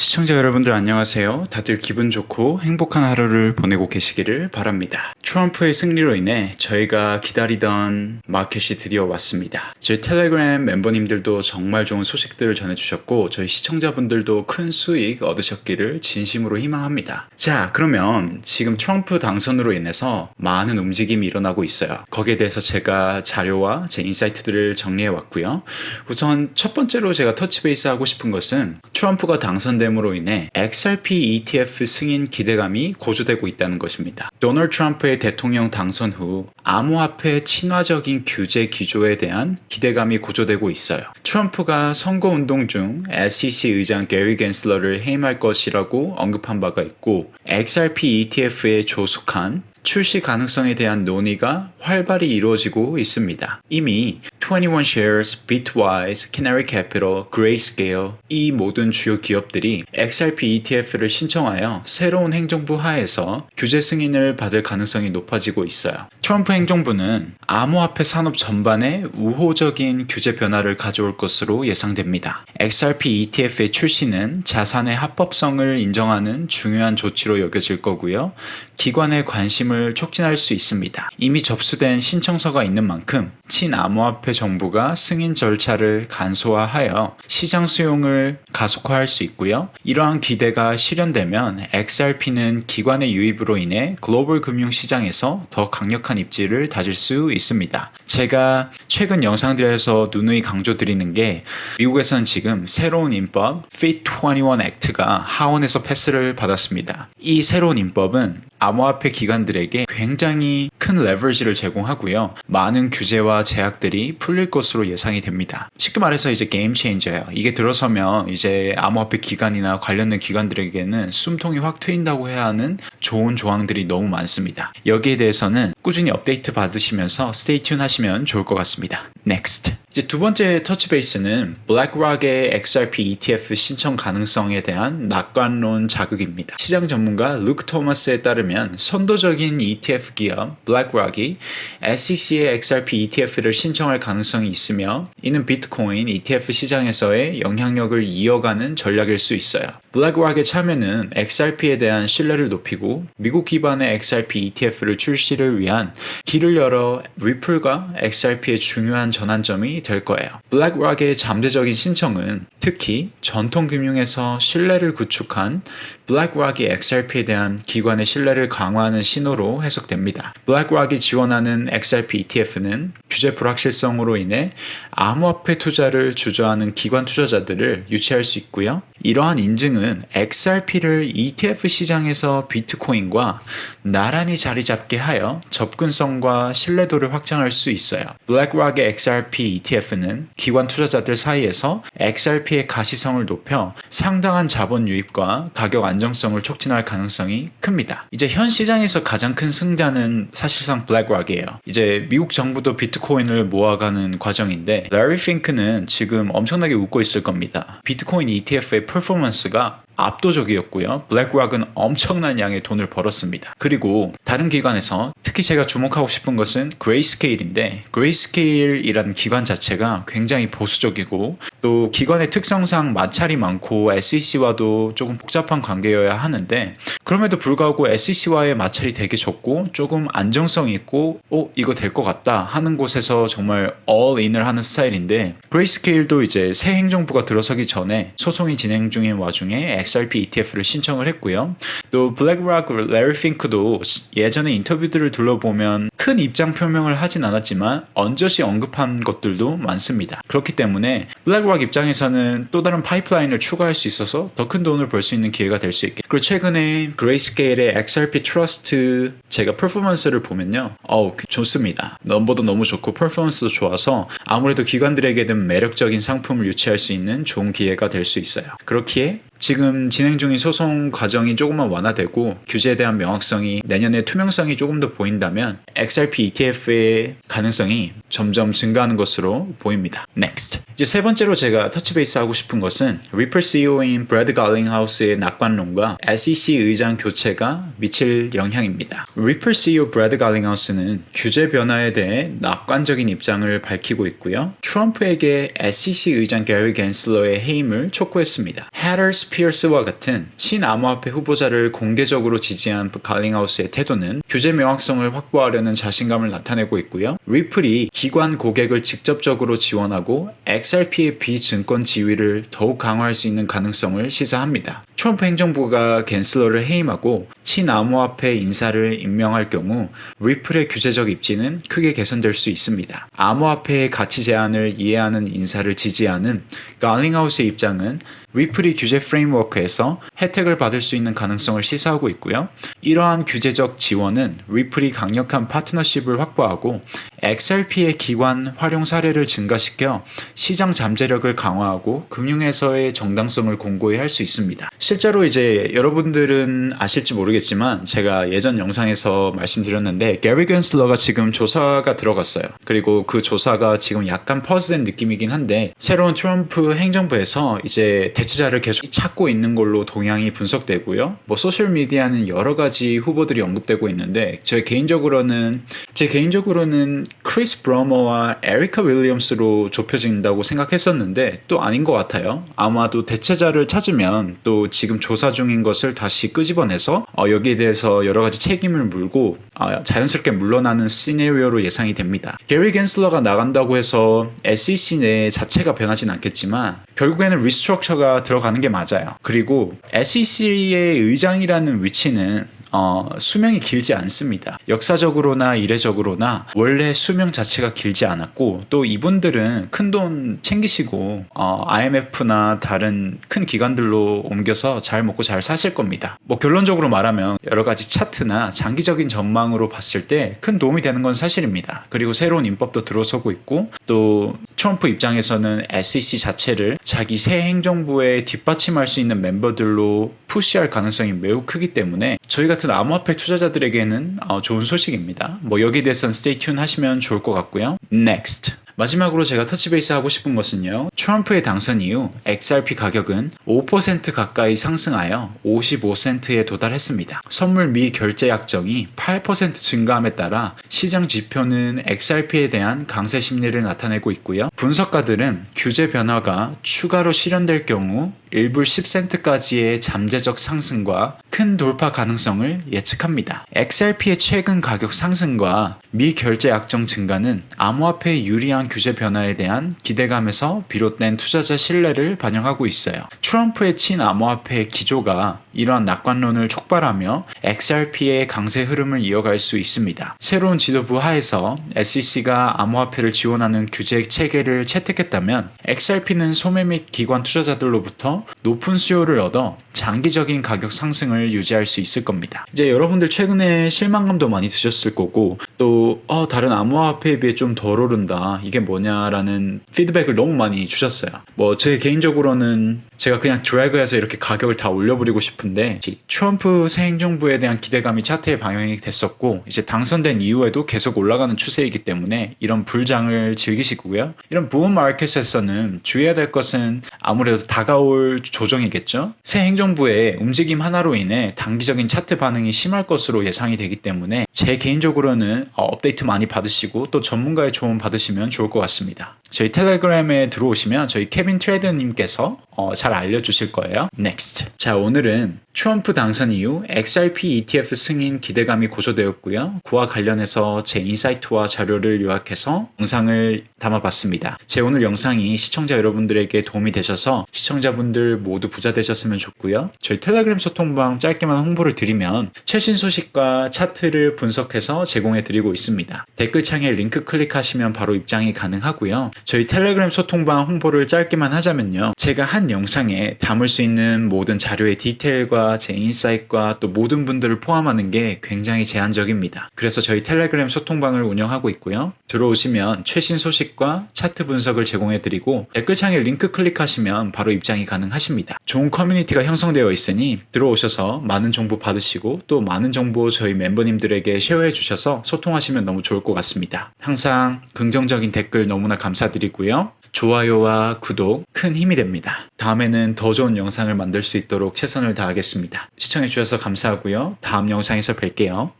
시청자 여러분들 안녕하세요. 다들 기분 좋고 행복한 하루를 보내고 계시기를 바랍니다. 트럼프의 승리로 인해 저희가 기다리던 마켓이 드디어 왔습니다. 저희 텔레그램 멤버님들도 정말 좋은 소식들을 전해주셨고 저희 시청자분들도 큰 수익 얻으셨기를 진심으로 희망합니다. 자 그러면 지금 트럼프 당선으로 인해서 많은 움직임이 일어나고 있어요. 거기에 대해서 제가 자료와 제 인사이트들을 정리해 왔고요. 우선 첫 번째로 제가 터치베이스 하고 싶은 것은 트럼프가 당선 됨으로 인해 XRP ETF 승인 기대감이 고조되고 있다는 것입니다. 도널드 트럼프의 대통령 당선 후 암호화폐 친화적인 규제 기조에 대한 기대감이 고조되고 있어요. 트럼프가 선거운동 중 SEC 의장 게리 겐슬러를 해임할 것이라고 언급한 바가 있고 XRP ETF에 조속한 출시 가능성에 대한 논의가 활발히 이루어지고 있습니다. 이미 21 Shares, Bitwise, Canary Capital, Grayscale 이 모든 주요 기업들이 XRP ETF를 신청하여 새로운 행정부 하에서 규제 승인을 받을 가능성이 높아지고 있어요. 트럼프 행정부는 암호화폐 산업 전반에 우호적인 규제 변화를 가져올 것으로 예상됩니다. XRP ETF의 출시는 자산의 합법성을 인정하는 중요한 조치로 여겨질 거고요. 기관의 관심을 촉진할 수 있습니다. 이미 접수된 신청서가 있는 만큼 친암호화폐 정부가 승인 절차를 간소화하여 시장 수용을 가속화할 수 있고요. 이러한 기대가 실현되면 XRP는 기관의 유입으로 인해 글로벌 금융 시장에서 더 강력한 입지를 다질 수 있습니다. 제가 최근 영상들에서 누누이 강조드리는 게 미국에서는 지금 새로운 인법 Fit 21 Act가 하원에서 패스를 받았습니다. 이 새로운 인법은 암호화폐 기관들 에게 굉장히 큰 레버리지를 제공하고요. 많은 규제와 제약들이 풀릴 것으로 예상이 됩니다. 쉽게 말해서 이제 게임 체인저예요. 이게 들어서면 이제 암호화폐 기관이나 관련된 기관들에게는 숨통이 확 트인다고 해야 하는 좋은 조항들이 너무 많습니다. 여기에 대해서는 꾸준히 업데이트 받으시면서 스테이 튠 하시면 좋을 것 같습니다. Next. 이제 두 번째 터치베이스는 블랙락의 XRP ETF 신청 가능성에 대한 낙관론 자극입니다. 시장 전문가 루크 토마스에 따르면 선도적인 ETF 기업 블랙락이 SEC의 XRP ETF를 신청할 가능성이 있으며 이는 비트코인 ETF 시장에서의 영향력을 이어가는 전략일 수 있어요. 블랙락의 참여는 XRP에 대한 신뢰를 높이고 미국 기반의 XRP ETF를 출시를 위한 길을 열어 리플과 XRP의 중요한 전환점이 될 거예요. 블랙락의 잠재적인 신청은 특히 전통 금융에서 신뢰를 구축한 블랙락이 XRP에 대한 기관의 신뢰를 강화하는 신호로 해석됩니다. 블랙락이 지원하는 XRP ETF는 규제 불확실성으로 인해 암호화폐 투자를 주저하는 기관 투자자들을 유치할 수 있고요. 이러한 인증은 XRP를 ETF 시장에서 비트코인과 나란히 자리 잡게 하여 접근성과 신뢰도를 확장할 수 있어요. 블랙락의 XRP ETF는 기관 투자자들 사이에서 XRP의 가시성을 높여 상당한 자본 유입과 가격 안정성을 촉진할 가능성이 큽니다. 이제 현 시장에서 가장 큰 승자는 사실상 블랙락이에요. 이제 미국 정부도 비트코인을 모아가는 과정인데 라리 핑크는 지금 엄청나게 웃고 있을 겁니다. 비트코인 ETF의 퍼포먼스가 압도적이었고요. 블랙락은 엄청난 양의 돈을 벌었습니다. 그리고 다른 기관에서 특히 제가 주목하고 싶은 것은 그레이스케일인데 그레이스케일이라는 기관 자체가 굉장히 보수적이고 또 기관의 특성상 마찰이 많고 SEC와도 조금 복잡한 관계여야 하는데 그럼에도 불구하고 SEC와의 마찰이 되게 적고 조금 안정성 있고 어 이거 될 것 같다 하는 곳에서 정말 all-in을 하는 스타일인데 그레이스케일도 이제 새 행정부가 들어서기 전에 소송이 진행 중인 와중에 XRP ETF를 신청을 했고요. 또 블랙락 레리 핑크도 예전에 인터뷰들을 둘러보면 큰 입장 표명을 하진 않았지만 언저시 언급한 것들도 많습니다. 그렇기 때문에 블랙락 입장에서는 또 다른 파이프라인을 추가할 수 있어서 더 큰 돈을 벌 수 있는 기회가 될 수 있게. 그리고 최근에 그레이스케일의 XRP 트러스트 제가 퍼포먼스를 보면요. 어우 좋습니다. 넘버도 너무 좋고 퍼포먼스도 좋아서 아무래도 기관들에게는 매력적인 상품을 유치할 수 있는 좋은 기회가 될 수 있어요. 그렇기에 지금 진행 중인 소송 과정이 조금만 완화되고 규제에 대한 명확성이 내년에 투명성이 조금 더 보인다면 XRP ETF의 가능성이 점점 증가하는 것으로 보입니다. Next. 이제 세 번째로 제가 터치베이스 하고 싶은 것은 리플 CEO인 브래드 갈링하우스의 낙관론과 SEC 의장 교체가 미칠 영향입니다. 리플 CEO 브래드 갈링하우스는 규제 변화에 대해 낙관적인 입장을 밝히고 있고요. 트럼프에게 SEC 의장 게리 겐슬러의 해임을 촉구했습니다. 스 피어스와 같은 친암호화폐 후보자를 공개적으로 지지한 갈링하우스의 태도는 규제 명확성을 확보하려는 자신감을 나타내고 있고요. 리플이 기관 고객을 직접적으로 지원하고 XRP의 비증권 지위를 더욱 강화할 수 있는 가능성을 시사합니다. 트럼프 행정부가 겐슬러를 해임하고 친암호화폐 인사를 임명할 경우 리플의 규제적 입지는 크게 개선될 수 있습니다. 암호화폐의 가치 제한을 이해하는 인사를 지지하는 갈링하우스의 입장은 리플이 규제 프레임워크에서 혜택을 받을 수 있는 가능성을 시사하고 있고요. 이러한 규제적 지원은 리플이 강력한 파트너십을 확보하고 XRP의 기관 활용 사례를 증가시켜 시장 잠재력을 강화하고 금융에서의 정당성을 공고히 할 수 있습니다. 실제로 이제 여러분들은 아실지 모르겠지만 제가 예전 영상에서 말씀드렸는데 게리 겐슬러가 지금 조사가 들어갔어요. 그리고 그 조사가 지금 약간 퍼즈된 느낌이긴 한데 새로운 트럼프 행정부에서 이제 대체 자를 계속 찾고 있는 걸로 동향이 분석되고요. 뭐 소셜 미디어는 여러 가지 후보들이 언급되고 있는데 제 개인적으로는 제 개인적으로는 크리스 브러머와 에리카 윌리엄스로 좁혀진다고 생각했었는데 또 아닌 것 같아요. 아마도 대체자를 찾으면 또 지금 조사 중인 것을 다시 끄집어내서 어, 여기에 대해서 여러 가지 책임을 물고 아, 자연스럽게 물러나는 시네리오로 예상이 됩니다. 게리 겐슬러가 나간다고 해서 SEC 내 자체가 변하진 않겠지만 결국에는 리스트럭처가 들어가는 게 맞아요. 그리고 SEC의 의장이라는 위치는 어, 수명이 길지 않습니다. 역사적으로나 이례적으로나 원래 수명 자체가 길지 않았고 또 이분들은 큰 돈 챙기시고 어, IMF나 다른 큰 기관들로 옮겨서 잘 먹고 잘 사실 겁니다. 뭐 결론적으로 말하면 여러 가지 차트나 장기적인 전망으로 봤을 때 큰 도움이 되는 건 사실입니다. 그리고 새로운 인법도 들어서고 있고 또 트럼프 입장에서는 SEC 자체를 자기 새 행정부에 뒷받침할 수 있는 멤버들로 푸시할 가능성이 매우 크기 때문에 저희 같은 암호화폐 투자자들에게는 어, 좋은 소식입니다. 뭐 여기에 대해서는 튠 하시면 좋을 것 같고요. Next. 마지막으로 제가 터치베이스 하고 싶은 것은요. 트럼프의 당선 이후 XRP 가격은 5% 가까이 상승하여 55센트에 도달했습니다. 선물 미 결제 약정이 8% 증가함에 따라 시장 지표는 XRP에 대한 강세 심리를 나타내고 있고요. 분석가들은 규제 변화가 추가로 실현될 경우 일불 10센트까지의 잠재적 상승과 큰 돌파 가능성을 예측합니다. XRP의 최근 가격 상승과 미 결제 약정 증가는 암호화폐의 유리한 규제 변화에 대한 기대감에서 비롯된 투자자 신뢰를 반영하고 있어요. 트럼프의 친암호화폐 기조가 이러한 낙관론을 촉발하며 XRP의 강세 흐름을 이어갈 수 있습니다. 새로운 지도부 하에서 SEC가 암호화폐를 지원하는 규제 체계를 채택했다면 XRP는 소매 및 기관 투자자들로부터 높은 수요를 얻어 장기적인 가격 상승을 유지할 수 있을 겁니다. 이제 여러분들 최근에 실망감도 많이 드셨을 거고 또 어, 다른 암호화폐에 비해 좀 덜 오른다 이게 뭐냐라는 피드백을 너무 많이 주셨어요. 뭐 제 개인적으로는 제가 그냥 드래그해서 이렇게 가격을 다 올려버리고 싶은데 트럼프 새 행정부에 대한 기대감이 차트에 반영이 됐었고 이제 당선된 이후에도 계속 올라가는 추세이기 때문에 이런 불장을 즐기시고요. 이런 부분 마켓에서는 주의해야 될 것은 아무래도 다가올 조정이겠죠. 새 행정부의 움직임 하나로 인해 단기적인 차트 반응이 심할 것으로 예상이 되기 때문에 제 개인적으로는 어, 업데이트 많이 받으시고 또 전문가의 조언 받으시면 좋을 것 같습니다. 저희 텔레그램에 들어오시면 저희 케빈 트레이더님께서 어, 잘 알려주실 거예요. Next. 자, 오늘은 트럼프 당선 이후 XRP ETF 승인 기대감이 고조되었고요. 그와 관련해서 제 인사이트와 자료를 요약해서 영상을 담아봤습니다. 제 오늘 영상이 시청자 여러분들에게 도움이 되셔서 시청자분들 모두 부자 되셨으면 좋고요. 저희 텔레그램 소통방 짧게만 홍보를 드리면 최신 소식과 차트를 분석해서 제공해 드리고 있습니다. 댓글창에 링크 클릭하시면 바로 입장이 가능하고요. 저희 텔레그램 소통방 홍보를 짧게만 하자면요. 제가 한 영상에 담을 수 있는 모든 자료의 디테일과 제 인사이트과 또 모든 분들을 포함하는 게 굉장히 제한적입니다. 그래서 저희 텔레그램 소통방을 운영하고 있고요. 들어오시면 최신 소식과 차트 분석을 제공해 드리고 댓글창에 링크 클릭하시면 바로 입장이 가능하십니다. 좋은 커뮤니티가 형성되어 있으니 들어오셔서 많은 정보 받으시고 또 많은 정보 저희 멤버님들에게 쉐어해 주셔서 소통하시면 너무 좋을 것 같습니다. 항상 긍정적인 댓글 너무나 감사드리고요. 좋아요와 구독 큰 힘이 됩니다. 다음에는 더 좋은 영상을 만들 수 있도록 최선을 다하겠습니다. 시청해주셔서 감사하고요. 다음 영상에서 뵐게요.